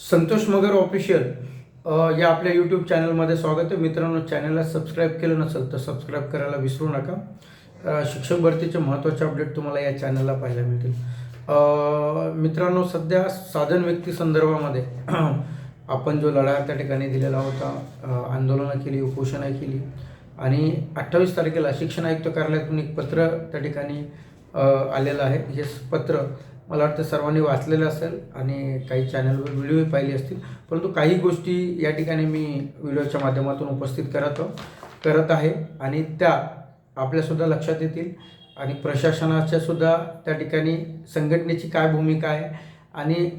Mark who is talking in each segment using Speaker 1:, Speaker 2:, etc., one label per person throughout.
Speaker 1: संतोष मगर official या आपल्या YouTube चॅनलमध्ये स्वागत आहे. मित्रांनो चॅनलला सबस्क्राईब केलं नसेल तर सबस्क्राईब करायला विसरू नका. शिक्षक भरतीचे महत्त्वाचे अपडेट तुम्हाला या चॅनलला पाहायला मिळतील. मित्रांनो सध्या साधन व्यक्ती संदर्भामध्ये आपण जो लढा त्या ठिकाणी दिलेला होता आंदोलनं केली उपोषणं केली आणि अठ्ठावीस तारखेला शिक्षण आयुक्त कार्यालयातून एक पत्र त्या ठिकाणी आलेलं आहे. हे पत्र मला वाटतं सर्वांनी वाचलेलं असेल आणि काही चॅनलवर व्हिडिओही पाहिले असतील. परंतु काही गोष्टी या ठिकाणी मी व्हिडिओच्या माध्यमातून उपस्थित करत करत आहे आणि त्या आपल्यासुद्धा लक्षात येतील आणि प्रशासनाच्यासुद्धा त्या ठिकाणी संघटनेची काय भूमिका आहे आणि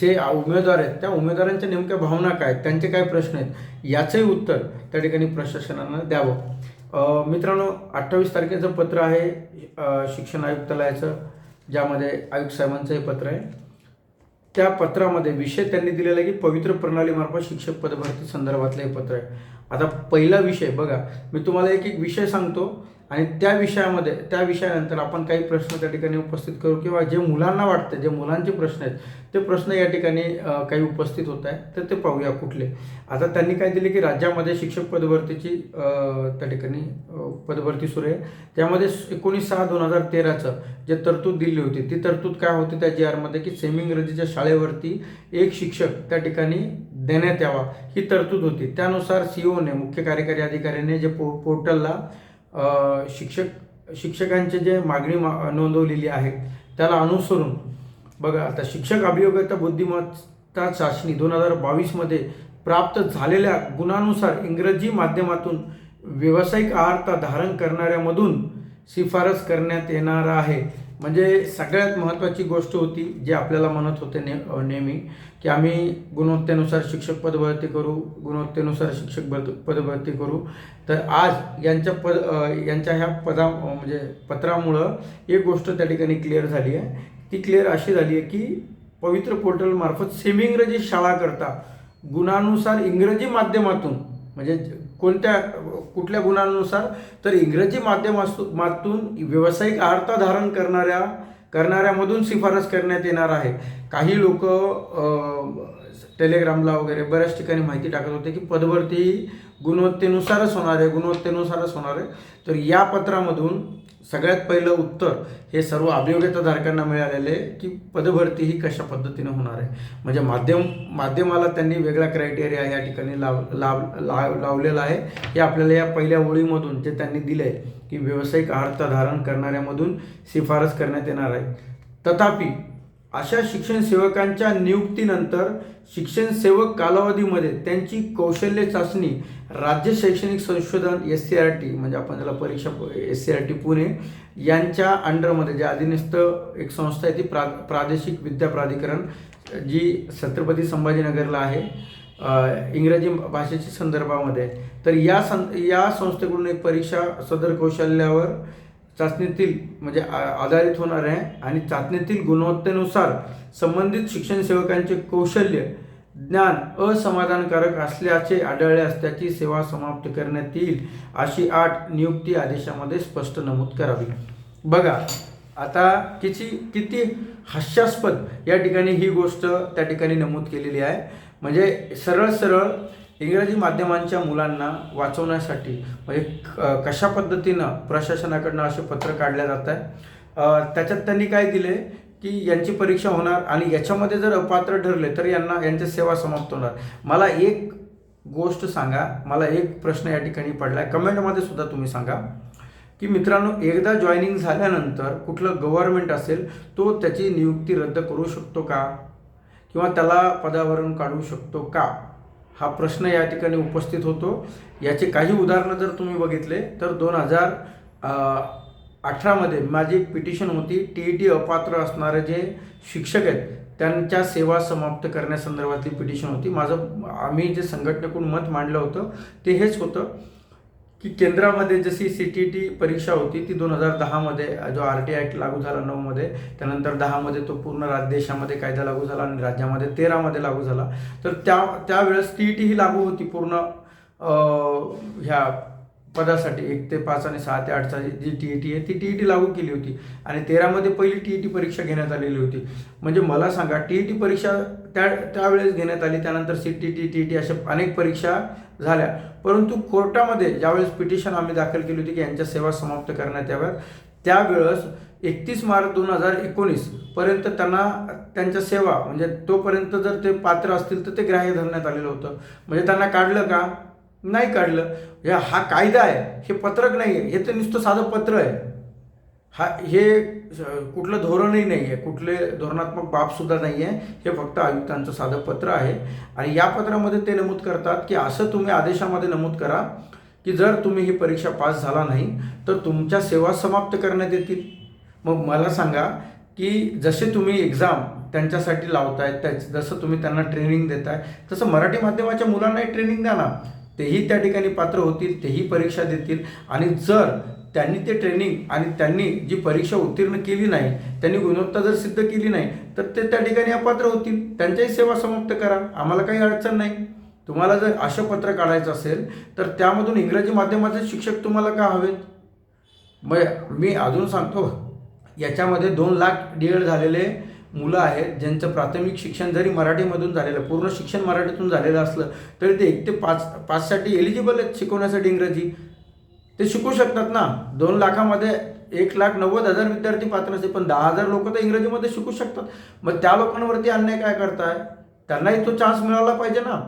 Speaker 1: जे उमेदवार आहेत त्या उमेदवारांच्या नेमक्या भावना काय त्यांचे काय प्रश्न आहेत याचंही उत्तर त्या ठिकाणी प्रशासनानं द्यावं. मित्रांनो अठ्ठावीस तारखेचं पत्र आहे शिक्षण आयुक्तालयाचं. ज्यामध्ये आयुक्त साहेबांचं हे पत्र आहे. त्या पत्रामध्ये विषय त्यांनी दिलेला आहे की पवित्र प्रणालीमार्फत शिक्षक पदभरती संदर्भातलं हे पत्र आहे. आता पहिला विषय बघा मी तुम्हाला एक एक विषय सांगतो. आणि त्या विषयामध्ये त्या विषयानंतर आपण काही प्रश्न त्या ठिकाणी उपस्थित करू किंवा जे मुलांना वाटतं जे मुलांचे प्रश्न आहेत ते प्रश्न या ठिकाणी काही उपस्थित होत आहेत तर ते पाहूया कुठले. आता त्यांनी काय दिले की राज्यामध्ये शिक्षक पदभरतीची त्या ठिकाणी पदभरती सुरू आहे. त्यामध्ये एकोणीस सहा दोन हजार तेराचं जे तरतूद दिली होती ती तरतूद काय होती त्या जी आरमध्ये की सेमी इंग्रजीच्या शाळेवरती एक शिक्षक त्या ठिकाणी देण्यात यावा ही तरतूद होती. त्यानुसार सीओने मुख्य कार्यकारी अधिकाऱ्याने जे पो पोर्टलला शिक्षक शिक्षकांचे जे मागणी मा नोंदवलेली आहे त्याला अनुसरून बघा आता शिक्षक अभियोग्यता बुद्धिमत्ता चाचणी दोन हजार बावीसमध्ये प्राप्त झालेल्या गुणानुसार इंग्रजी माध्यमातून व्यावसायिक आहारता धारण करणाऱ्यामधून शिफारस करण्यात येणार आहे. म्हणजे सगळ्यात महत्त्वाची गोष्ट होती जी आपल्याला म्हणत होते ने नेहमी की आम्ही गुणवत्तेनुसार शिक्षक पदभरती करू गुणवत्तेनुसार शिक्षक पद पदभरती करू. तर आज यांच्या पद यांच्या ह्या पदा म्हणजे पत्रामुळं एक गोष्ट त्या ठिकाणी क्लिअर झाली आहे. ती क्लिअर अशी झाली आहे की पवित्र पोर्टलमार्फत सेमी इंग्रजी शाळा करता गुणानुसार इंग्रजी माध्यमातून म्हणजे कोणत्या कुठल्या गुणानुसार तर इंग्रजी माध्यमातून व्यावसायिक अर्थ धारण करणाऱ्या करणाऱ्यामधून शिफारस करण्यात येणार आहे. काही लोक टेलिग्रामला वगैरे बऱ्याच ठिकाणी माहिती टाकत होते की पदभरती गुणवत्तेनुसारच होणार आहे गुणवत्तेनुसारच होणार आहे. तर या पत्रामधून सगळ्यात पहिलं उत्तर हे सर्व अभियोग्यताधारकांना मिळालेले आहे की पदभरती ही कशा पद्धतीनं होणार आहे. म्हणजे माध्यम माध्यमाला त्यांनी वेगळा क्रायटेरिया या ठिकाणी लाव लाव लाव लावलेला आहे. हे आपल्याला या पहिल्या ओळीमधून जे त्यांनी दिलं आहे की व्यावसायिक आहारता धारण करणाऱ्यामधून शिफारस करण्यात येणार आहे. तथापि अशा शिक्षण सेवकांच्या नियुक्तीनंतर शिक्षण सेवक कालावधीमध्ये त्यांची कौशल्य चाचणी राज्य शैक्षणिक संशोधन एस सी आर टी म्हणजे आपण त्याला परीक्षा S C R T Pune यांच्या अंडरमध्ये जे अधीनस्थ एक संस्था आहे ती प्रा प्रादेशिक विद्या प्राधिकरण जी छत्रपती संभाजीनगरला आहे इंग्रजी भाषेच्या संदर्भामध्ये. तर या सं या संस्थेकडून एक परीक्षा सदर कौशल्यावर चाचणीतील म्हणजे आ- आधारित होणार आहे आणि चाचणीतील गुणवत्तेनुसार संबंधित शिक्षण सेवकांचे कौशल्य ज्ञान असमाधानकारक असल्याचे आढळले असल्याची सेवा समाप्त करण्यात येईल अशी आठ नियुक्ती आदेशामध्ये स्पष्ट नमूद करावी. बघा आता किती किती हास्यास्पद या ठिकाणी ही गोष्ट त्या ठिकाणी नमूद केलेली आहे. म्हणजे सरळ सरळ इंग्रजी माध्यमांच्या मुलांना वाचवण्यासाठी म्हणजे क- कशा पद्धतीनं प्रशासनाकडनं असे पत्र काढले जात आहे त्याच्यात त्यांनी काय दिले की यांची परीक्षा होणार आणि याच्यामध्ये जर अपात्र ठरले तर यांना यांच्या सेवा समाप्त होणार. मला एक गोष्ट सांगा मला एक प्रश्न या ठिकाणी पडला आहे कमेंटमध्ये सुद्धा तुम्ही सांगा. की मित्रांनो एकदा जॉईनिंग झाल्यानंतर कुठलं गव्हर्नमेंट असेल तो त्याची नियुक्ती रद्द करू शकतो का? किंवा त्याला पदावरून काढू शकतो का? हा प्रश्न या ठिकाणी उपस्थित होतो. याचे काही उदाहरणं जर तुम्ही बघितले तर दोन हजार अठरामध्ये माझी एक पिटिशन होती टी ई टी अपात्र असणारे जे शिक्षक आहेत त्यांच्या सेवा समाप्त करण्यासंदर्भातली पिटिशन होती. माझं आम्ही जे संघटनेकडून मत मांडलं होतं ते हेच होतं. की केंद्रामध्ये जशी सी टी टी परीक्षा होती ती दोन हजार दहामध्ये जो आर टी ॲक्ट लागू झाला नऊमध्ये त्यानंतर दहामध्ये तो पूर्ण राज्य देशामध्ये कायदा लागू झाला आणि राज्यामध्ये तेरामध्ये लागू झाला. तर त्या त्यावेळेस टी ई टी ही लागू होती पूर्ण ह्या पदासाठी एक ते पाच आणि सहा ते आठचा जी टी ई टी आहे ती टी ई टी लागू केली होती. आणि तेरामध्ये पहिली टी ई टी परीक्षा घेण्यात आलेली होती. म्हणजे मला सांगा टी ई टी परीक्षा त्या त्यावेळेस घेण्यात आली त्यानंतर C T T T T अशा अनेक परीक्षा झाल्या. परंतु कोर्टामध्ये ज्यावेळेस पिटिशन आम्ही दाखल केली होती की यांच्या सेवा समाप्त करण्यात याव्यात त्यावेळेस एकतीस मार्च दोन हजार एकोणीस पर्यंत त्यांना त्यांच्या सेवा म्हणजे तोपर्यंत जर ते पात्र असतील तर ते ग्राह्य धरण्यात आलेलं होतं. म्हणजे त्यांना काढलं का? नाही काढलं. या हा कायदा आहे. हे पत्रक नाही आहे हे तर नुसतं साधं पत्र आहे. हा हे कुठलं धोरणही नाही आहे कुठले धोरणात्मक बाबसुद्धा नाही आहे हे फक्त आयुक्तांचं साधं पत्र आहे. आणि या पत्रामध्ये ते नमूद करतात की असं तुम्ही आदेशामध्ये नमूद करा की जर तुम्ही ही परीक्षा पास झाला नाही तर तुमच्या सेवा समाप्त करण्यात येतील. मग मला सांगा की जसे तुम्ही एक्झाम त्यांच्यासाठी लावताय त्याच जसं तुम्ही त्यांना ट्रेनिंग देताय तसं मराठी माध्यमाच्या मुलांनाही ट्रेनिंग द्या ना. तेही त्या ठिकाणी पात्र होतील तेही परीक्षा देतील. आणि जर त्यांनी ते ट्रेनिंग आणि त्यांनी जी परीक्षा उत्तीर्ण केली नाही त्यांनी गुणवत्ता जर सिद्ध केली नाही तर ते त्या ठिकाणी अपात्र होतील. त्यांच्याही सेवा समाप्त करा. आम्हाला काही अडचण नाही. तुम्हाला जर असं पत्र काढायचं असेल तर त्यामधून इंग्रजी माध्यमाचे शिक्षक तुम्हाला का हवेत? मग मी अजून सांगतो याच्यामध्ये दोन लाख डी एड झालेले मुलं आहेत ज्यांचं प्राथमिक शिक्षण जरी मराठीमधून झालेलं पूर्ण शिक्षण मराठीतून झालेलं असलं तरी ते एक ते पाच पाचसाठी एलिजिबल आहेत शिकवण्यासाठी इंग्रजी. ते शिकू शकतात ना. दोन लाखामध्ये एक लाख नव्वद हजार विद्यार्थी पात्र असते पण दहा हजार लोक तर इंग्रजीमध्ये शिकू शकतात. मग त्या लोकांवरती अन्याय काय करताय? त्यांनाही तो चान्स मिळाला पाहिजे ना.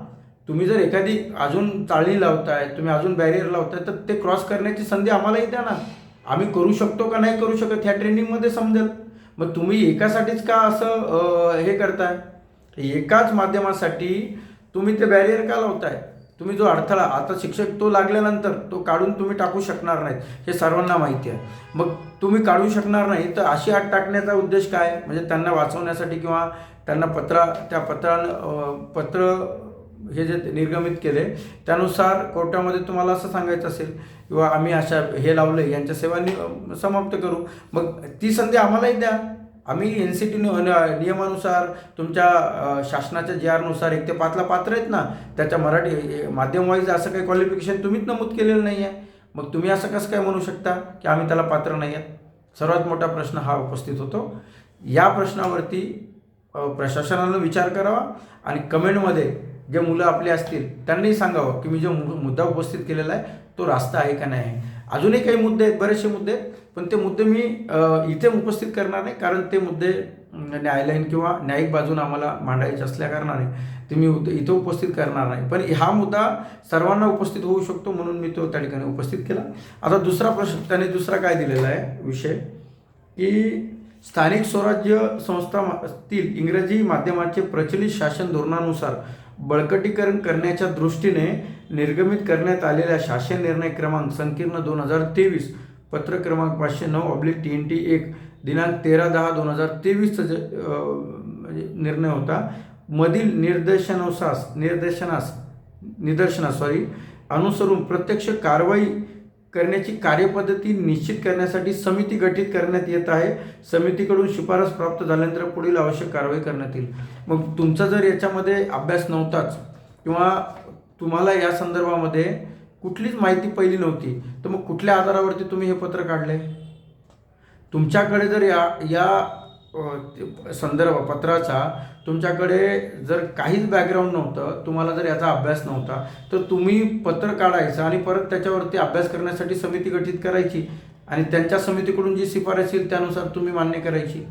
Speaker 1: तुम्ही जर एखादी अजून चाळणी लावताय तुम्ही अजून बॅरियर लावताय तर ते क्रॉस करण्याची संधी आम्हालाही द्या ना. आम्ही करू शकतो का नाही करू शकत ह्या ट्रेनिंगमध्ये समजेल. मग तुम्ही एकासाठीच का असं हे करताय? एकाच माध्यमासाठी तुम्ही ते बॅरियर का लावताय? तुम्ही जो अडथळा आता शिक्षक तो लागल्यानंतर तो काढून तुम्ही टाकू शकणार नाहीत हे सर्वांना माहिती आहे. मग तुम्ही काढू शकणार नाही तर अशी आत टाकण्याचा उद्देश काय? म्हणजे त्यांना वाचवण्यासाठी किंवा त्यांना पत्रा त्या पत्रानं पत्र हे जे निर्गमित केले त्यानुसार कोर्टामध्ये तुम्हाला असं सांगायचं असेल किंवा आम्ही अशा हे लावले यांच्या सेवा समाप्त करू. मग ती संधी आम्हालाही द्या. आम्ही एन सी टी नियमानुसार तुमच्या शासनाच्या जी आरनुसार एक ते पाचला पात्र आहेत ना त्याच्या मराठी माध्यम वाईज असं काही क्वालिफिकेशन तुम्हीच नमूद केलेलं नाही आहे. मग तुम्ही असं कसं काय म्हणू शकता की आम्ही त्याला पात्र नाही आहेत? सर्वात मोठा प्रश्न हा उपस्थित होतो. या प्रश्नावरती प्रशासनानं विचार करावा आणि कमेंटमध्ये जे मुलं आपले असतील त्यांनाही सांगावं की मी जो मु- मुद्दा उपस्थित केलेला आहे तो रास्ता आहे का नाही? आहे अजूनही काही मुद्दे आहेत बरेचसे मुद्दे आहेत पण ते मुद्दे मी इथे उपस्थित करणार नाही कारण ते मुद्दे न्यायालयीन किंवा न्यायिक बाजून आम्हाला मांडायचे असल्याकारणाने ते मी इथं उपस्थित करणार नाही. पण हा मुद्दा सर्वांना उपस्थित होऊ शकतो म्हणून मी तो त्या ठिकाणी उपस्थित केला. आता दुसरा प्रश्न त्याने दुसरा काय दिलेला आहे विषय? की स्थानिक स्वराज्य संस्थातील इंग्रजी माध्यमाचे प्रचलित शासन धोरणानुसार बळकटीकरण करण्याच्या दृष्टीने निर्गमित करण्यात आलेल्या शासन निर्णय क्रमांक संकीर्ण दोन हजार तेवीस पत्र क्रमांक पाचशे नऊ ऑब्लिक टी एन टी एक दिनांक तेरा दहा दोन हजार तेवीसचा जे म्हणजे निर्णय होता. मधील निर्देशनानुसार निर्देशनास निदर्शनास सॉरी अनुसरून प्रत्यक्ष कारवाई करण्याची कार्यपद्धती निश्चित करण्यासाठी समिती गठीत करण्यात येत आहे. समितीकडून शिफारस प्राप्त झाल्यानंतर पुढील आवश्यक कारवाई करण्यात येईल. मग तुमचा जर याच्यामध्ये अभ्यास नव्हताच किंवा तुम्हाला या संदर्भामध्ये कुठलीच माहिती पहिली नव्हती तर मग कुठल्या आधारावरती तुम्ही हे पत्र काढले? तुमच्याकडे जर या या संदर्भ पत्राचा तुमच्याकडे जर काहीच बॅकग्राऊंड नव्हतं तुम्हाला जर याचा अभ्यास नव्हता तर तुम्ही पत्र काढायचं आणि परत त्याच्यावरती अभ्यास करण्यासाठी समिती गठीत करायची आणि त्यांच्या समितीकडून जी शिफारस येईल त्यानुसार तुम्ही मान्य करायची.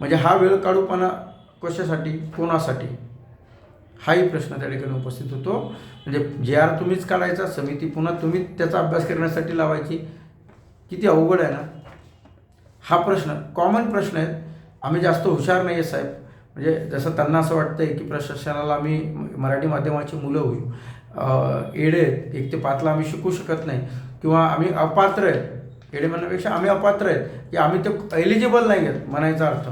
Speaker 1: म्हणजे हा वेळ काढूपणा कशासाठी? कोणासाठी? हाही प्रश्न त्या ठिकाणी उपस्थित होतो. म्हणजे जे आर तुम्हीच काढायचा समिती पुन्हा तुम्ही त्याचा अभ्यास करण्यासाठी लावायची. किती अवघड आहे ना? हा प्रश्न कॉमन प्रश्न आहे. आम्ही जास्त हुशार नाही आहे साहेब. म्हणजे जसं त्यांना असं वाटतंय की प्रशासनाला आम्ही मराठी माध्यमाची मुलं होईल एडे येडे आहेत. एक ते पाचला आम्ही शिकू शकत नाही. किंवा आम्ही अपात्र आहेत. येडे म्हणण्यापेक्षा आम्ही अपात्र आहेत. की आम्ही ते एलिजिबल नाही आहेत म्हणायचा अर्थ.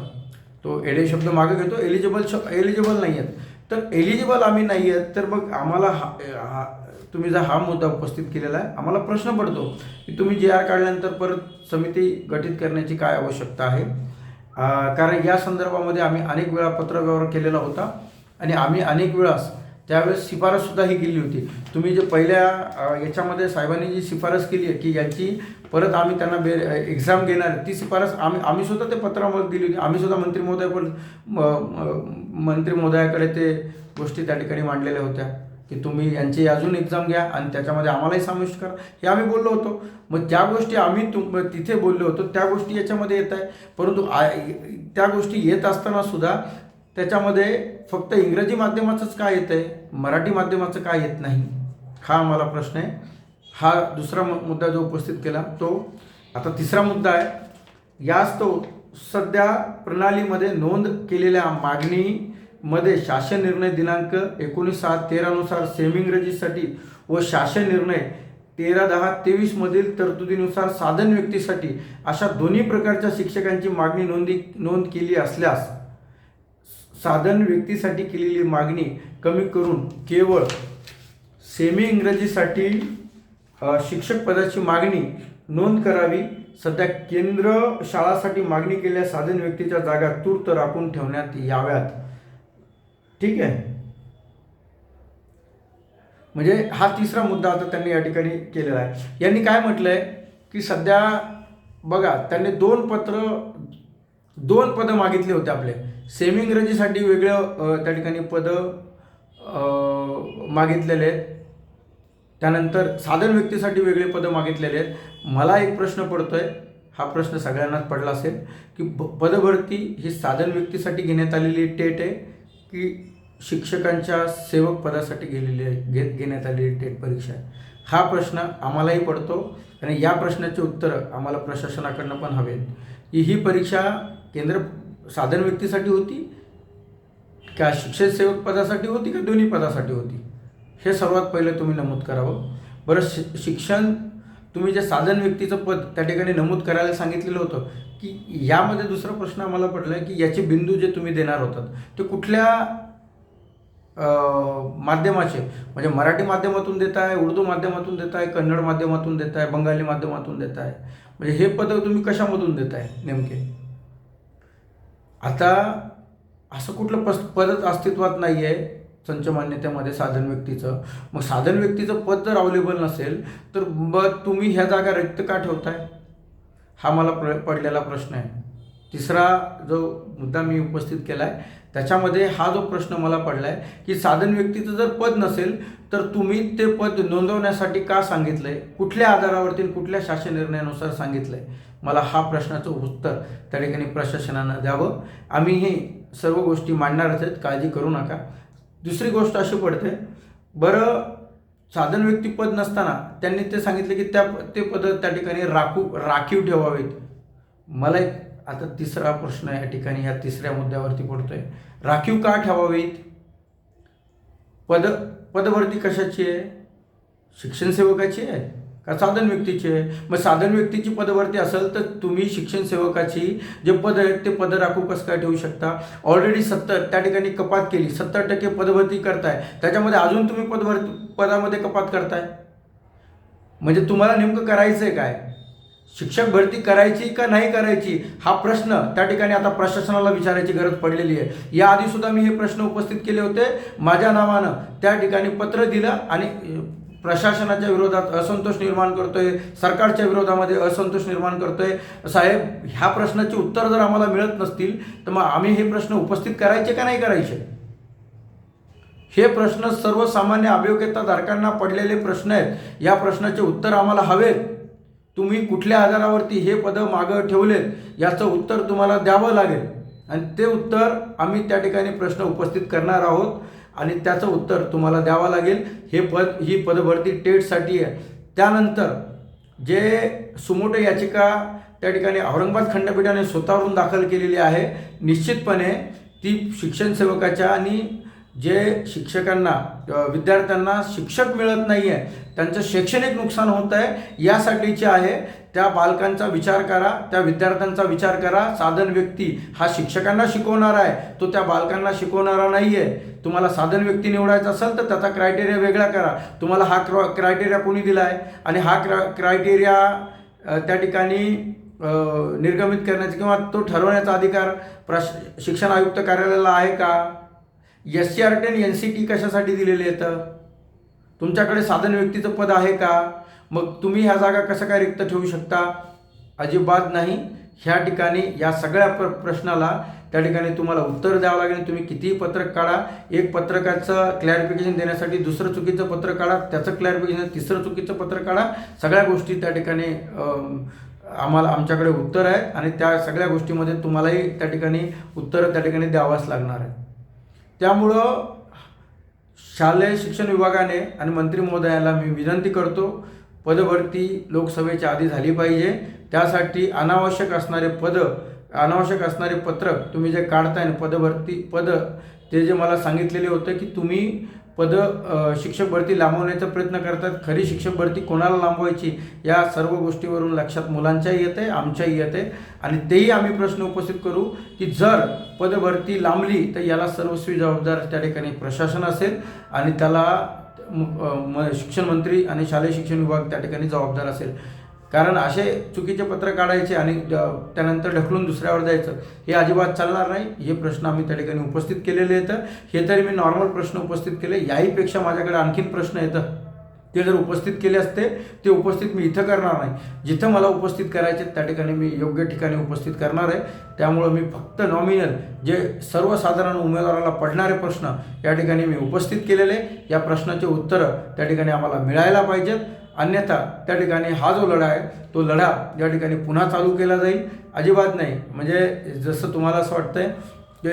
Speaker 1: तो एडे शब्द मागे घेतो एलिजिबल श एलिजिबल नाही आहेत. तर एलिजिबल आम्ही नाही आहेत तर मग आम्हाला हा हा तुम्ही जर हा मुद्दा उपस्थित केलेला आहे आम्हाला प्रश्न पडतो की तुम्ही जे आर काढल्यानंतर परत समिती गठीत करण्याची काय आवश्यकता आहे? कारण या संदर्भामध्ये आम्ही अनेक वेळा पत्रव्यवहार केलेला होता आणि आम्ही अनेक वेळास त्यावेळेस शिफारससुद्धा ही केली होती. तुम्ही जे पहिल्या याच्यामध्ये साहेबांनी जी शिफारस केली आहे की याची परत आम्ही त्यांना बे एक्झाम घेणार ती शिफारस आम्ही आम्ही सुद्धा ते पत्रामध्ये दिली होती. आम्ही सुद्धा मंत्री महोदयाकडे पण म- मंत्री महोदयाकडे ते गोष्टी त्या ठिकाणी मांडलेल्या होत्या. की तुम्ही यांची अजून एक्झाम घ्या आणि त्याच्यामध्ये आम्हालाही समाविष्ट करा. हे आम्ही बोललो होतो. मग ज्या गोष्टी आम्ही तुम तिथे बोललो होतो त्या गोष्टी याच्यामध्ये येत आहे. परंतु आ- त्या गोष्टी येत असताना सुद्धा त्याच्यामध्ये फक्त इंग्रजी माध्यमाचंच काय येतं आहे? मराठी माध्यमाचं काय येत नाही? हा आम्हाला प्रश्न आहे. हा दुसरा मु- मुद्दा जो उपस्थित केला तो आता तिसरा मुद्दा आहे. यास्तव तो सध्या प्रणालीमध्ये नोंद केलेल्या मागणी मध्ये शासन निर्णय दिनांक एकोणीस सात तेरानुसार सेमी इंग्रजीसाठी व शासन निर्णय तेरा दहा तेवीसमधील तरतुदीनुसार साधन व्यक्तीसाठी अशा दोन्ही प्रकारच्या शिक्षकांची मागणी नोंदी नोंद केली असल्यास साधन व्यक्तीसाठी केलेली मागणी कमी करून केवळ सेमी इंग्रजीसाठी शिक्षक पदाची मागणी नोंद करावी सध्या केंद्र शाळासाठी मागणी केलेल्या साधन व्यक्तीच्या जागा तूर्त राखून ठेवण्यात याव्यात. ठीक आहे. म्हणजे हा तिसरा मुद्दा आता त्यांनी या ठिकाणी केलेला आहे. यांनी काय म्हटलं आहे की सध्या बघा त्यांनी दोन पत्र दोन पदं मागितले होते आपले. सेमी इंग्रजीसाठी वेगळं त्या ठिकाणी पदं मागितलेले आहेत. त्यानंतर साधन व्यक्तीसाठी वेगळे पदं मागितलेले आहेत. मला एक प्रश्न पडतो आहे हा प्रश्न सगळ्यांनाच पडला असेल की पदभरती ही साधन व्यक्तीसाठी घेण्यात आलेली टेट आहे की शिक्षकांच्या सेवक पदासाठी गेलेली आहे घेण्यात आलेली टेट परीक्षा. आहे हा प्रश्न आम्हालाही पडतो आणि या प्रश्नाचे उत्तरं आम्हाला प्रशासनाकडनं पण हवेत. की ही परीक्षा केंद्र साधन व्यक्तीसाठी होती का शिक्षण सेवक पदासाठी होती का दोन्ही पदासाठी होती? हे सर्वात पहिले तुम्ही नमूद करावं. बरं शि शिक्षण तुम्ही जे साधन व्यक्तीचं पद त्या ठिकाणी नमूद करायला सांगितलेलं होतं की यामध्ये दुसरा प्रश्न आम्हाला पडला आहे की याचे बिंदू जे तुम्ही देणार होतात ते कुठल्या माध्यमाचे. म्हणजे मराठी माध्यमातून देत आहे उर्दू माध्यमातून देत आहे कन्नड माध्यमातून देत आहे बंगाली माध्यमातून देत आहे म्हणजे हे पद तुम्ही कशामधून देत आहे नेमके? आता असं कुठलं पस पदच अस्तित्वात नाही आहे संच मान्यतेमध्ये साधन व्यक्तीचं. मग साधन व्यक्तीचं पद जर अवेलेबल नसेल तर मग तुम्ही ह्या जागा रिक्त का ठेवताय? हा मला प्र पडलेला प्रश्न आहे. तिसरा जो मुद्दा मी उपस्थित केला आहे त्याच्यामध्ये हा जो प्रश्न मला पडला आहे की साधन व्यक्तीचं जर पद नसेल तर तुम्ही ते पद नोंदवण्यासाठी का सांगितलं आहे कुठल्या आधारावरती कुठल्या शासन निर्णयानुसार सांगितलं आहे मला हा प्रश्नाचं उत्तर त्या ठिकाणी प्रशासनानं द्यावं. आम्ही हे सर्व गोष्टी मांडणारच आहेत काळजी करू नका. दुसरी गोष्ट अशी पडते बरं साधन व्यक्ती पद नसताना त्यांनी ते सांगितले की त्या ते पद त्या ठिकाणी राखू राखीव ठेवावेत. मला एक आता तिसरा प्रश्न या ठिकाणी ह्या तिसऱ्या मुद्द्यावरती पडतोय. राखीव का ठेवावीत? पद पदभरती कशाची आहे? शिक्षण सेवकाची आहे? का साधन व्यक्तीची आहे? मग साधन व्यक्तीची पदभरती असेल तर तुम्ही शिक्षण सेवकाची जे पद आहेत ते पद राखू कसं काय ठेवू शकता? ऑलरेडी सत्तर त्या ठिकाणी कपात केली. सत्तर टक्के पदभरती करताय. त्याच्यामध्ये अजून तुम्ही पदभरती पदामध्ये कपात करताय. म्हणजे तुम्हाला नेमकं करायचं आहे काय? शिक्षक भरती करायची का नाही करायची हा प्रश्न त्या ठिकाणी आता प्रशासनाला विचारायची गरज पडलेली आहे. याआधी सुद्धा मी हे प्रश्न उपस्थित केले होते. माझ्या नावानं त्या ठिकाणी पत्र दिलं आणि प्रशासनाच्या विरोधात असंतोष निर्माण करतोय सरकारच्या विरोधामध्ये असंतोष निर्माण करतोय. साहेब ह्या प्रश्नाची उत्तर जर आम्हाला मिळत नसतील तर मग आम्ही हे प्रश्न उपस्थित करायचे का नाही करायचे? हे प्रश्न सर्वसामान्य अभियोग्यताधारकांना पडलेले प्रश्न आहेत. या प्रश्नाचे उत्तर आम्हाला हवेत तुम्ही कुठल्या आधारावरती हे पदं मागं ठेवलेत याचं उत्तर तुम्हाला द्यावं लागेल. आणि ते उत्तर आम्ही त्या ठिकाणी प्रश्न उपस्थित करणार आहोत आणि त्याचं उत्तर तुम्हाला द्यावं लागेल. हे पद ही पदभरती टेटसाठी आहे. त्यानंतर जे सुमोटो याचिका त्या ठिकाणी औरंगाबाद खंडपीठाने स्वतःवरून दाखल केलेली आहे निश्चितपणे ती शिक्षण सेवकाच्या आणि जे शिक्षकांना विद्यार्थ्यांना शिक्षक मिळत नाही आहे त्यांचं शैक्षणिक नुकसान होत आहे यासाठीचे आहे. त्या बालकांचा विचार करा त्या विद्यार्थ्यांचा विचार करा. साधन व्यक्ती हा शिक्षकांना शिकवणारा आहे तो त्या बालकांना शिकवणारा नाही आहे तुम्हाला साधन व्यक्ती निवडायचा असेल तर त्याचा क्रायटेरिया वेगळा करा. तुम्हाला हा क्र क्रायटेरिया कोणी दिला आहे आणि हा क्रा क्रायटेरिया त्या ठिकाणी निर्गमित करण्याचा किंवा तो ठरवण्याचा अधिकार प्रश शिक्षण आयुक्त कार्यालयाला आहे का? एस सी आर टी आणि एन सी टी कशासाठी दिलेले येतं तुमच्याकडे साधन व्यक्तीचं पद आहे का? मग तुम्ही ह्या जागा कसं काय रिक्त ठेवू शकता? अजिबात नाही. ह्या ठिकाणी या सगळ्या प्र प्रश्नाला त्या ठिकाणी तुम्हाला उत्तर द्यावं लागेल. तुम्ही कितीही पत्रक काढा. एक पत्रकाचं क्लॅरिफिकेशन देण्यासाठी दुसरं चुकीचं पत्र काढा. त्याचं क्लॅरिफिकेशन तिसरं चुकीचं पत्र काढा. सगळ्या गोष्टी त्या ठिकाणी आम्हाला आमच्याकडे उत्तर आहे आणि त्या सगळ्या गोष्टीमध्ये तुम्हालाही त्या ठिकाणी उत्तरं त्या ठिकाणी द्यावाच लागणार आहे त्यामुळं शालेय शिक्षण विभागाने आणि मंत्री महोदयाला मी विनंती करतो पदभरती लोकसभेच्या आधी झाली पाहिजे. त्यासाठी अनावश्यक असणारे पद अनावश्यक असणारे पत्रक तुम्ही जे काढताय ना पदभरती पद ते जे मला सांगितलेले होते की तुम्ही पद शिक्षक भरती लांबवण्याचा प्रयत्न करतात. खरी शिक्षक भरती कोणाला लांबवायची? या सर्व गोष्टीवरून लक्षात मुलांच्याही येते आमच्याही येते आणि तेही आम्ही प्रश्न उपस्थित करू की जर पदभरती लांबली तर याला सर्वस्वी जबाबदार त्या ठिकाणी प्रशासन असेल आणि त्याला म- म- शिक्षण मंत्री आणि शालेय शिक्षण विभाग त्या ठिकाणी जबाबदार असेल. कारण असे चुकीचे पत्र काढायचे आणि त्यानंतर ढकलून दुसऱ्यावर जायचं हे अजिबात चालणार नाही. हे प्रश्न आम्ही त्या ठिकाणी उपस्थित केलेले येतं हे तरी मी नॉर्मल प्रश्न उपस्थित केले. याहीपेक्षा माझ्याकडे आणखीन प्रश्न येतं ते जर उपस्थित केले असते ते उपस्थित मी इथं करणार नाही. जिथं मला उपस्थित करायचे त्या ठिकाणी मी योग्य ठिकाणी उपस्थित करणार आहे. त्यामुळं मी फक्त नॉमिनल जे सर्वसाधारण उमेदवाराला पडणारे प्रश्न या ठिकाणी मी उपस्थित केलेले. या प्रश्नाचे उत्तरं त्या ठिकाणी आम्हाला मिळायला पाहिजेत. अन्यथा त्या ठिकाणी हा जो लढा आहे तो लढा या ठिकाणी पुन्हा चालू केला जाईल अजिबात नाही. म्हणजे जसं तुम्हाला असं वाटतंय की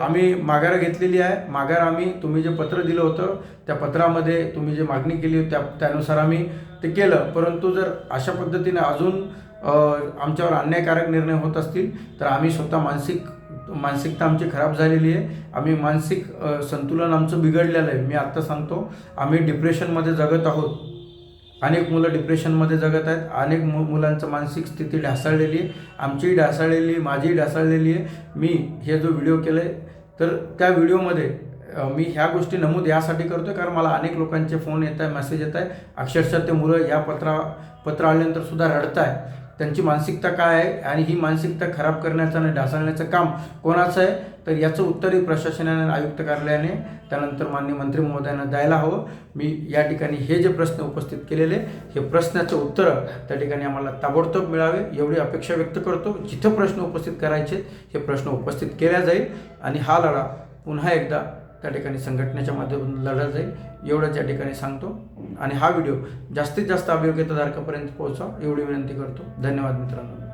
Speaker 1: आम्ही माघार घेतलेली आहे. माघार आम्ही तुम्ही जे पत्र दिलं होतं त्या पत्रामध्ये तुम्ही जे मागणी केली त्या त्यानुसार आम्ही ते केलं. परंतु जर अशा पद्धतीने अजून आमच्यावर अन्यायकारक निर्णय होत असतील तर आम्ही स्वतः मानसिक मानसिकता आमची खराब झालेली आहे. आम्ही मानसिक संतुलन आमचं बिघडलेलं आहे. मी आत्ता सांगतो आम्ही डिप्रेशनमध्ये जगत आहोत. अनेक मुलं डिप्रेशनमध्ये जगत आहेत. अनेक मु मुलांचं मानसिक स्थिती ढासळलेली आहे. आमचीही ढासळलेली आहे माझीही ढासळलेली आहे. मी हे जो व्हिडिओ केला आहे तर त्या व्हिडिओमध्ये मी ह्या गोष्टी नमूद यासाठी करतो आहे कारण मला अनेक लोकांचे फोन येत आहे मेसेज येत आहे. अक्षरशः ते मुलं या पत्रा पत्र आल्यानंतर सुद्धा रडत आहे त्यांची मानसिकता काय आहे? आणि ही मानसिकता खराब करण्याचं आणि ढासळण्याचं काम कोणाचं आहे? तर याचं उत्तरही प्रशासनाने आयुक्त कार्यालयाने त्यानंतर मान्य मंत्री महोदयांना द्यायला हवं. मी या ठिकाणी हे जे प्रश्न उपस्थित केलेले हे प्रश्नाचं उत्तर त्या ठिकाणी आम्हाला ताबडतोब मिळावे. एवढी अपेक्षा व्यक्त करतो. जिथं प्रश्न उपस्थित करायचे हे प्रश्न उपस्थित केल्या जाईल. आणि हा लढा पुन्हा एकदा त्या ठिकाणी संघटनेच्या माध्यमातून लढा जाईल. एवढंच या ठिकाणी सांगतो. आणि हा व्हिडिओ जास्तीत जास्त अभियोग्यताधारकापर्यंत पोहोचा एवढी विनंती करतो. धन्यवाद मित्रांनो.